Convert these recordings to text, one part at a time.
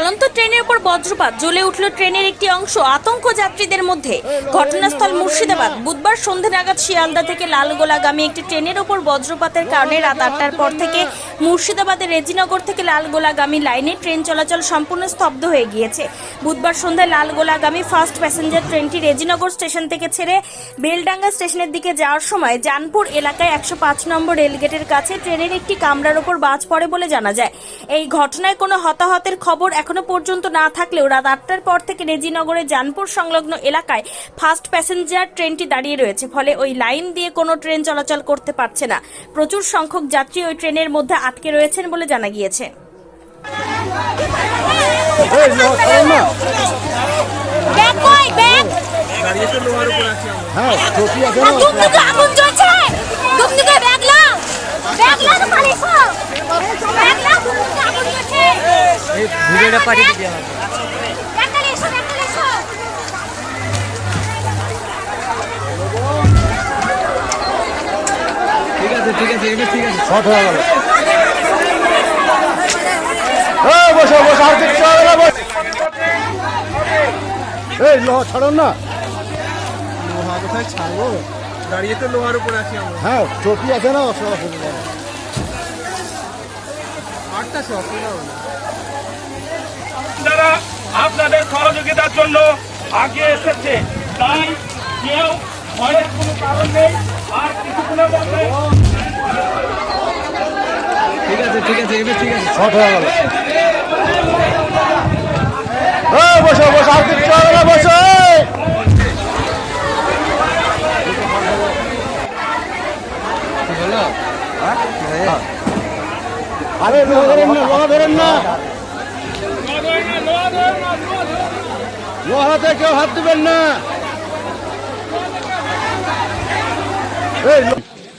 চলন্ত ট্রেনের উপর বজ্রপাত, জ্বলে উঠল ট্রেনের একটি অংশ। আতঙ্ক যাত্রীদের মধ্যে। ঘটনাস্থল মুর্শিদাবাদ। বুধবার সন্ধে নাগাদ শিয়ালদা থেকে লালগোলাগামী একটি ট্রেনের উপর বজ্রপাতের কারণে রাত আটটার পর থেকে মুর্শিদাবাদের রেজিনগর থেকে লালগোলাগামী লাইনে ট্রেন চলাচল সম্পূর্ণ স্তব্ধ হয়ে গিয়েছে। বুধবার সন্ধ্যায় লালগোলাগামী ফার্স্ট প্যাসেঞ্জার ট্রেনটি রেজিনগর স্টেশন থেকে ছেড়ে বেলডাঙ্গা স্টেশনের দিকে যাওয়ার সময় জানপুর এলাকায় একশো পাঁচ নম্বর রেলগেটের কাছে ট্রেনের একটি কামরার ওপর বাজ পড়ে বলে জানা যায়। এই ঘটনায় কোনো হতাহতের খবর এখনও পর্যন্ত না থাকলেও রাত আটটার পর থেকে রেজিনগরের জানপুর সংলগ্ন এলাকায় ফার্স্ট প্যাসেঞ্জার ট্রেনটি দাঁড়িয়ে রয়েছে। ফলে ওই লাইন দিয়ে কোনো ট্রেন চলাচল করতে পারছে না। প্রচুর সংখ্যক যাত্রী ওই ট্রেনের মধ্যে আটকে রয়েছেন বলে জানা গিয়েছে। ভিডিওটা পাঠিয়ে ঠিক আছে ঠিক আছে ঠিক আছে। শর্ট হয়ে গেল এই বসো বসো আর কিছু হবে না বস এই লো ছাড়ুন না। লোহা কোথায় ছাড়বো? দাঁড়িয়ে তো লোহার উপর আছি আমরা। হ্যাঁ টপি আছে না অসুবিধা অসুবিধা আটটা সব অসুবিধা হবে না। যারা আপনাদের সহযোগিতার জন্য আগে এসেছে। তাই কেউ ভয়ের কোনো কারণ নেই। আর কিছুক্ষণের মধ্যে ঠিক আছে ঠিক আছে এটা ঠিক আছে। শর্ট হয়ে গেল। আরে ধরেন না লোহা ধরেন না। লোহাতে কেউ হাত দিবেন না।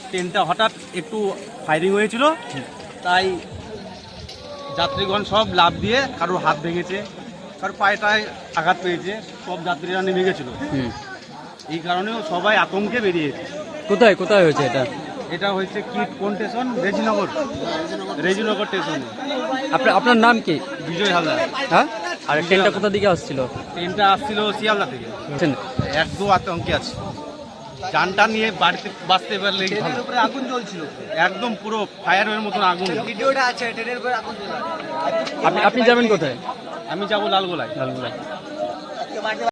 ট্রেনটা হঠাৎ একটু ফায়ারিং হয়েছিল তাই যাত্রীগণ সব লাভ দিয়ে কারোর হাত ভেঙেছে কারোর পায়েটায় আঘাত পেয়েছে সব যাত্রীরা নেমে গেছিল। এই কারণেও সবাই আতঙ্কে বেরিয়েছে কোথায় কোথায় হয়েছে এটা? এটা হয়েছে কিট কোন স্টেশন রেজিনগর। রেজিনগর স্টেশন আপনার আপনার নাম কি? বিজয় হালদার। হ্যাঁ? আর ট্রেনটা কোথা দিকে আসছিল? ট্রেনটা আসছিল শিয়ালদা থেকে। বুঝছেন? একদম আতঙ্কে আছে। যানটা নিয়ে বাড়িতে বাঁচতে পারলে আগুন জ্বলছিল। একদম পুরো ফায়ারের মতন আগুন। আপনি আপনি যাবেন কোথায়? আমি যাব লালগোলায়। লালগোলায়।